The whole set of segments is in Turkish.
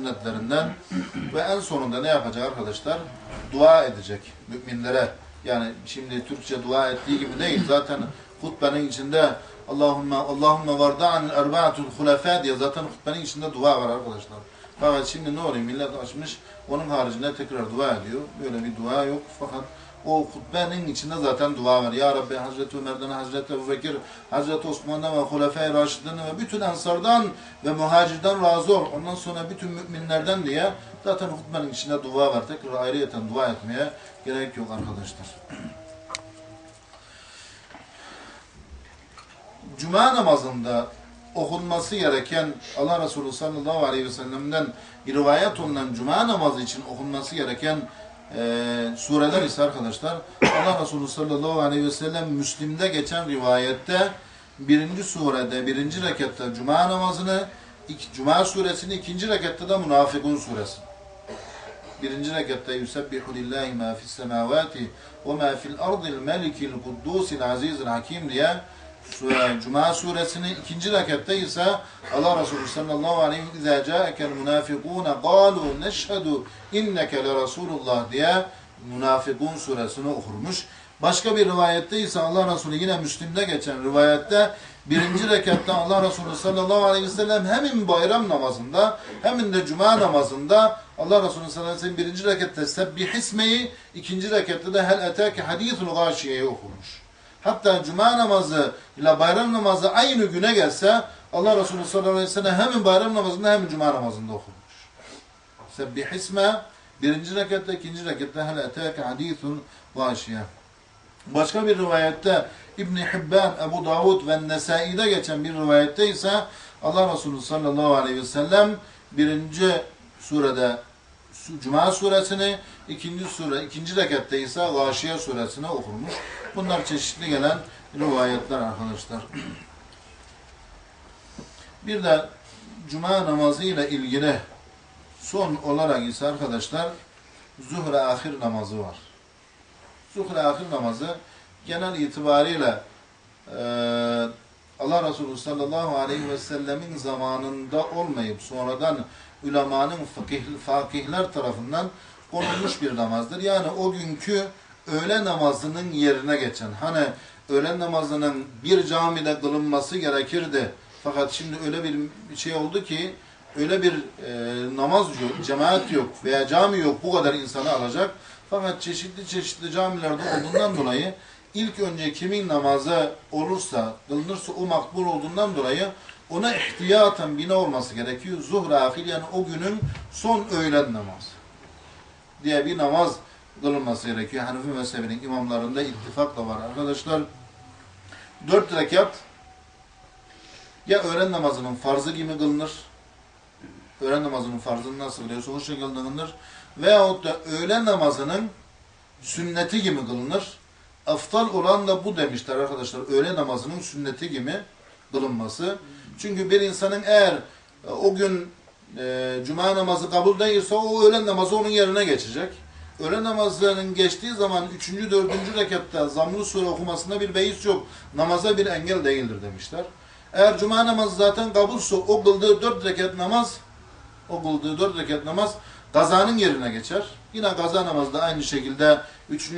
sünnetlerinden ve en sonunda ne yapacak arkadaşlar? Dua edecek müminlere. Yani şimdi Türkçe dua ettiği gibi değil. Zaten hutbenin içinde Allahümme Allahümme varda'an erba'atul hulefa diye zaten hutbenin içinde dua var arkadaşlar. Fakat şimdi ne oluyor? Millet açmış onun haricinde tekrar dua ediyor. Böyle bir dua yok. Fakat o hutbenin içinde zaten dua var. Ya Rabbi Hazreti Ömer'den, Hazreti Ebu Bekir, Hazreti Osman'dan ve Hulefai Raşid'den ve bütün ensardan ve muhacirden razı ol. Ondan sonra bütün müminlerden diye zaten hutbenin içinde dua var. Tekrar ayrıyeten dua etmeye gerek yok arkadaşlar. Cuma namazında okunması gereken Allah Resulü sallallahu aleyhi ve sellem'den rivayet olunan Cuma namazı için okunması gereken e, sureler ise arkadaşlar Allah Resulü sallallahu aleyhi ve sellem Müslim'de geçen rivayette birinci surede, birinci rekatta Cuma namazını, iki, Cuma suresini, ikinci rekatta da Münafıkun suresi. Birinci rekatta yusebbihu lillahi ma fis semavati ve ma fil ardil melikil kuddusil azizil hakim diye Cuma suresinin ikinci rekatta ise Allah Resulü sallallahu aleyhi ve sellem ca'ekel münafikûne gâlû neşhedû inneke le Resulullah diye Münafıkun suresini okurmuş. Başka bir rivayette ise Allah Resulü yine Müslim'de geçen rivayette birinci rekatta Allah Resulü sallallahu aleyhi ve sellem hemin bayram namazında hemin de cuma namazında Allah Resulü sallallahu aleyhi ve sellem birinci rekatta Sebbihisme'yi ikinci rekatta da Hel eteke hadithul gâşiye'yi okurmuş. Hatta cuma namazı ile bayram namazı aynı güne gelse Allah Resulü sallallahu aleyhi ve sellem hem bayram namazında hem cuma namazında okunmuş. Sebbih isme birinci rekatta, ikinci rekatta hel etâke hadîthul gâşiye. Başka bir rivayette İbn Hibban, Ebu Davud ve Nesai'de geçen bir rivayette ise Allah Resulü sallallahu aleyhi ve sellem birinci surede Cuma suresini, ikinci sure, ikinci rekatta ise Gâşiye suresini okurmuş. Bunlar çeşitli gelen rivayetler arkadaşlar. Bir de Cuma namazı ile ilgili son olarak ise arkadaşlar Zuhre ahir namazı var. Zuhre ahir namazı genel itibariyle e, Allah Resulü sallallahu aleyhi ve sellemin zamanında olmayıp sonradan ulemanın fakih, fakihler tarafından konulmuş bir namazdır. Yani o günkü öğle namazının yerine geçen. Hani öğle namazının bir camide kılınması gerekirdi. Fakat şimdi öyle bir şey oldu ki öyle bir e, namaz yok, cemaat yok veya cami yok bu kadar insanı alacak. Fakat çeşitli çeşitli camilerde olduğundan dolayı ilk önce kimin namazı olursa, kılınırsa o makbul olduğundan dolayı ona ihtiyaten bina olması gerekiyor. Zuhra ahir yani o günün son öğlen namazı diye bir namaz kılınması gerekiyor. Hanefi mezhebinin imamlarında ittifak da var arkadaşlar. Dört rekat ya öğlen namazının farzı gibi kılınır. Öğlen namazının farzını nasıl kılıyorsa o şekilde kılınır. Veyahut da öğlen namazının sünneti gibi kılınır. Aftal olan da bu demişler arkadaşlar. Öğle namazının sünneti gibi kılınması. Çünkü bir insanın eğer e, o gün e, cuma namazı kabul değilse o öğlen namazı onun yerine geçecek. Öğle namazlarının geçtiği zaman 3. 4. rekatta zammı sure okumasında bir beis yok. Namaza bir engel değildir demişler. Eğer cuma namazı zaten kabulse o kıldığı 4 rekat namaz o kıldığı 4 rekat namaz gazanın yerine geçer. Yine gaza namazı da aynı şekilde 3.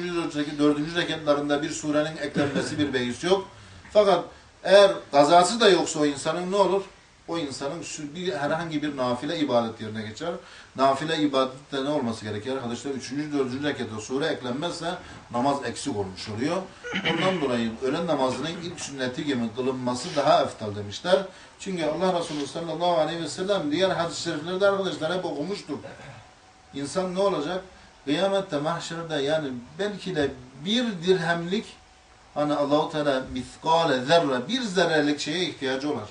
4. rekatlarında bir surenin eklenmesi bir beis yok. Fakat eğer gazası da yoksa o insanın ne olur? O insanın bir, herhangi bir nafile ibadet yerine geçer. Nafile ibadette ne olması gerekir? Arkadaşlar 3. 4. rekatta sure eklenmezse namaz eksik olmuş oluyor. Ondan dolayı öğlen namazının ilk sünneti gibi kılınması daha eftal demişler. Çünkü Allah Resulü sallallahu aleyhi ve sellem diğer hadis-i şeriflerde arkadaşlar hep okumuştuk. İnsan ne olacak? Kıyamette, mahşerde yani belki de bir dirhemlik hani Allahu Teala miskale zerre bir zerrelik şeye ihtiyacı olur.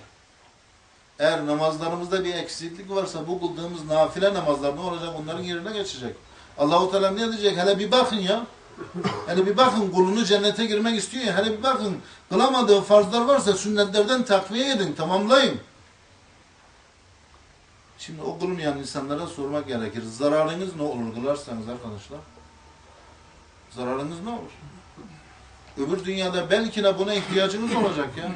Eğer namazlarımızda bir eksiklik varsa bu kıldığımız nafile namazlar ne olacak? Onların yerine geçecek. Allahu Teala ne diyecek? Hele bir bakın ya. Hele bir bakın kulunu cennete girmek istiyor ya. Hele bir bakın kılamadığı farzlar varsa sünnetlerden takviye edin, tamamlayın. Şimdi o kılmayan insanlara sormak gerekir. Zararınız ne olur kılarsanız arkadaşlar? Zararınız ne olur? Öbür dünyada belki de buna ihtiyacınız olacak ya.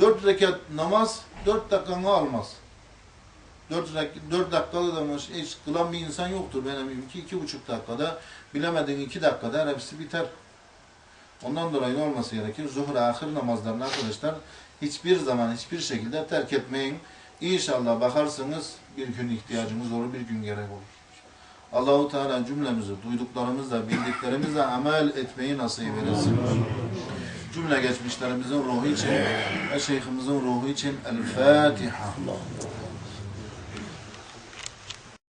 Dört rekat namaz dört dakikanı almaz. 4, dört dakikada da hiç kılan bir insan yoktur benim ki iki buçuk dakikada bilemediğin iki dakikada hepsi biter. Ondan dolayı ne olması gerekir? Zuhur ahir namazlarını arkadaşlar hiçbir zaman hiçbir şekilde terk etmeyin. İnşallah bakarsınız bir gün ihtiyacımız olur, bir gün gerek olur. Allahu Teala cümlemizi duyduklarımızla, bildiklerimizle amel etmeyi nasip eylesin. Cümle geçmişlerimizin ruhu için ve şeyhimizin ruhu için El Fatiha.